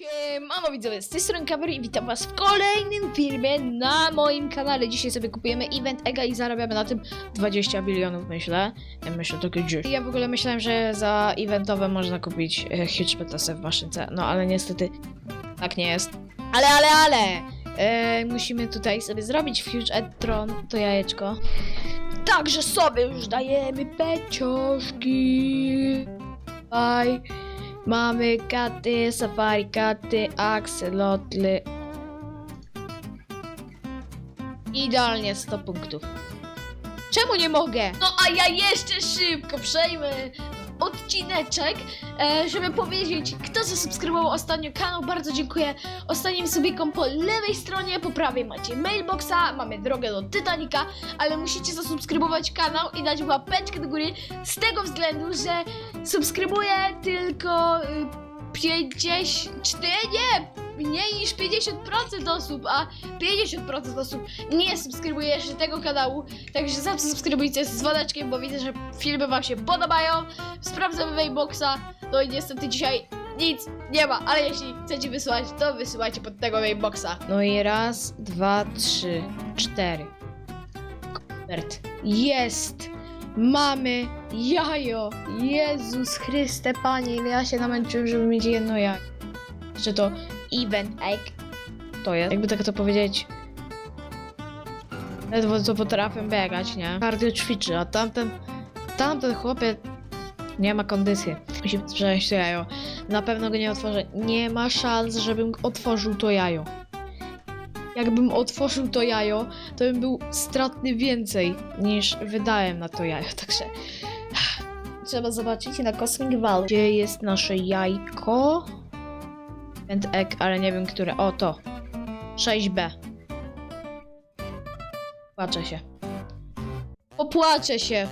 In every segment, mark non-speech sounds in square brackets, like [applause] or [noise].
Siemano widzowie, z tej strony Kamery i witam was w kolejnym filmie na moim kanale. Dzisiaj sobie kupujemy event EGA i zarabiamy na tym 20 bilionów, myślę. Ja myślę tylko gdzieś. Ja w ogóle myślałem, że za eventowe można kupić e, huge petasy w maszynce, no ale niestety tak nie jest. Ale, ale, ale! E, musimy tutaj sobie zrobić huge Edtron to jajeczko. Także sobie już dajemy pecioszki. Bye. Mamy katy, safari katy, akselotly. Idealnie 100 punktów. Czemu nie mogę? No a ja jeszcze szybko przejmę odcineczek, e, żeby powiedzieć, kto zasubskrybował ostatnio kanał. Bardzo dziękuję ostatnim subikom po lewej stronie, po prawej macie mailboxa, mamy drogę do Titanica, ale musicie zasubskrybować kanał i dać łapeczkę do góry z tego względu, że subskrybuję tylko y, 50, 4, nie, mniej niż 50% osób, a 50% osób nie subskrybuje jeszcze tego kanału, także zasubskrybujcie z dzwoneczkiem, bo widzę, że filmy wam się podobają, sprawdzam Wayboxa, no i niestety dzisiaj nic nie ma, ale jeśli chcecie wysłać, to wysyłajcie pod tego Wayboxa. No i raz, dwa, trzy, cztery. Kobert. Jest! Mamy jajo! Jezus Chryste, Panie, ile ja się namęczyłem, żeby mieć jedno jajo. Że to event egg. To jest, jakby tak to powiedzieć. Ledwo co potrafię biegać, nie? Kardio ćwiczy, a tamten, tamten chłopiec nie ma kondycji. Musi przejść to jajo. Na pewno go nie otworzę. Nie ma szans, żebym otworzył to jajo. Jakbym otworzył to jajo, to bym był stratny więcej niż wydałem na to jajo. Także [sighs] trzeba zobaczyć na Cosmic Valley. Gdzie jest nasze jajko? And egg, ale nie wiem które. O, to. 6B. Płaczę się. Popłaczę się.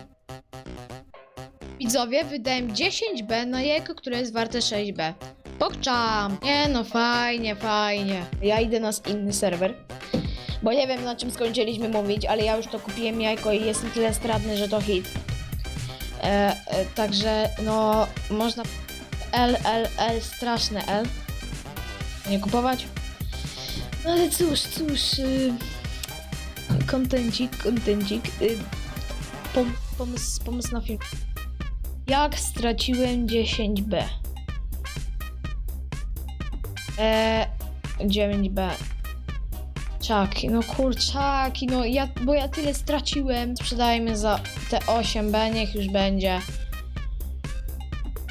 Widzowie, wydałem 10B na jajko, które jest warte 6B. Pokczam! Nie no, fajnie, fajnie. Ja idę na inny serwer. Bo nie wiem na czym skończyliśmy mówić, ale ja już to kupiłem jajko i jestem tyle stratny, że to hit. E, e, także no można L, L, L, straszne L. Nie kupować. No ale cóż, cóż. Y, kontencik, kontencik. Y, pom, pomysł, pomysł na film. Jak straciłem 10B? Eee, 9B. Czaki, no kurczaki, no ja, bo ja tyle straciłem. Sprzedajmy za te 8B, niech już będzie.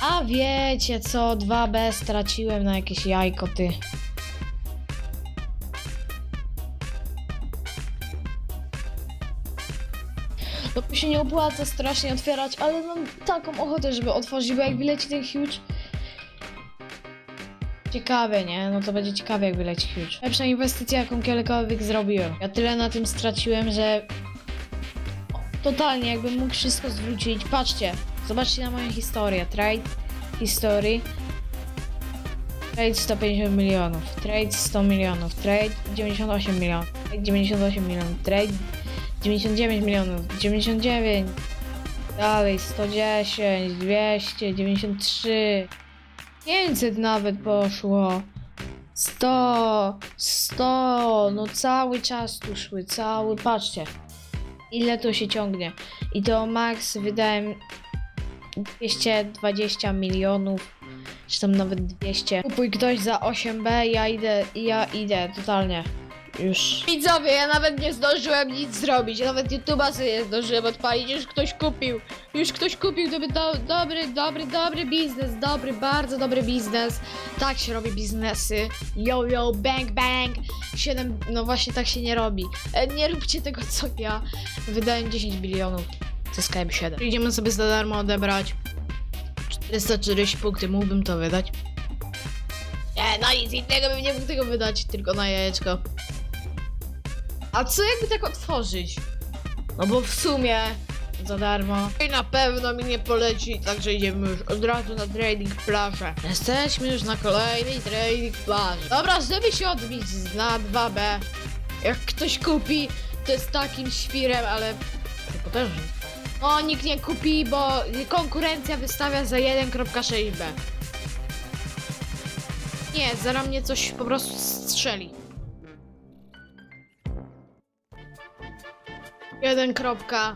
A wiecie co, 2B straciłem na jakieś jajko, ty. No mi się nie opłaca strasznie otwierać, ale mam taką ochotę, żeby otworzyć, bo jak wyleci ten huge... Ciekawe, nie? No to będzie ciekawe, jak wyleci huge. Lepsza inwestycja, jaką kiedykolwiek zrobiłem. Ja tyle na tym straciłem, że... Totalnie, jakbym mógł wszystko zwrócić. Patrzcie, zobaczcie na moją historię. Trade, history. Trade 150 milionów, trade 100 milionów, trade 98 milionów, trade 98 milionów, trade 99 milionów, 99, dalej 110, 200, 93, 500 nawet poszło, 100, 100, no cały czas tu szły, cały, patrzcie, ile to się ciągnie. I to max wydałem 220 milionów, czy tam nawet 200. Kupuj ktoś za 8B, ja idę, ja idę, totalnie. Już. Widzowie, ja nawet nie zdążyłem nic zrobić. Nawet YouTube'a sobie nie zdążyłem odpalić. Już ktoś kupił. Już ktoś kupił. To by do, dobry, dobry, dobry biznes. Dobry, bardzo dobry biznes. Tak się robi biznesy. Yo, yo, bang, bang. 7, no właśnie tak się nie robi. E, nie róbcie tego co ja. Wydałem 10 bilionów. Zyskałem 7. Idziemy sobie za darmo odebrać. 440 punkty. Mógłbym to wydać. Nie, na nic innego bym nie mógł tego wydać. Tylko na jajeczko. A co jakby tak otworzyć? No bo w sumie za darmo. I na pewno mi nie poleci, także idziemy już od razu na trading plażę. Jesteśmy już na kolejnej trading plaży. Dobra, żeby się odbić na 2B. Jak ktoś kupi, to jest takim świrem, ale to potężny. No, nikt nie kupi, bo konkurencja wystawia za 1.6B. Nie, zaraz mnie coś po prostu strzeli. Jeden kropka.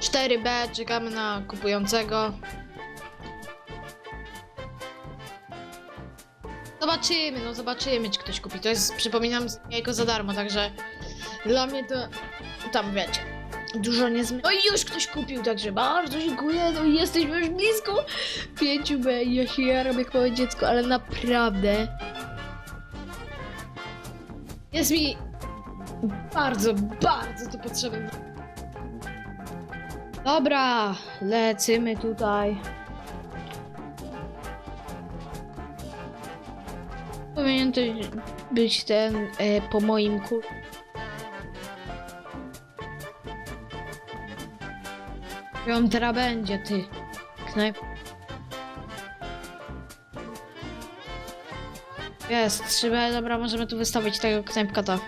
4B, czekamy na kupującego. Zobaczymy, no zobaczymy, czy ktoś kupi. To jest, przypominam, jajko za darmo, także dla mnie to tam wiecie. Dużo nie zmieni. No i już ktoś kupił, także bardzo dziękuję. No jesteśmy już blisko 5B. Ja się jaram jak małe dziecko, ale naprawdę jest mi bardzo, bardzo to potrzebne. Dobra, lecimy tutaj. Powinien to być ten e, po moim ku... Teraz będzie, ty. Knajp. Jest, trzeba, dobra, możemy tu wystawić tego knajpkata.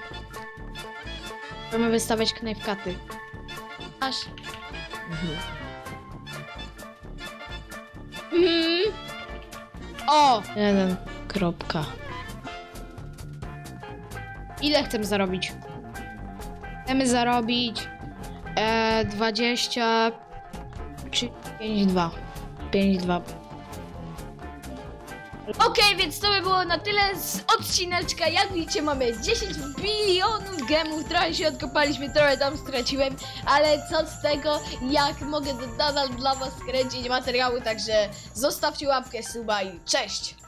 Możemy wystawiać knajpkaty. Aż. Mhm. O! Jeden. Kropka. Ile chcemy zarobić? Chcemy zarobić e, 20 czy 5,2. 5,2. Okej, więc to by było na tyle z odcineczka. Jak widzicie, mamy 10 bilionów gemów. Trochę się odkopaliśmy, trochę tam straciłem, ale co z tego, jak mogę nadal dla Was kręcić materiały, także zostawcie łapkę, suba i cześć!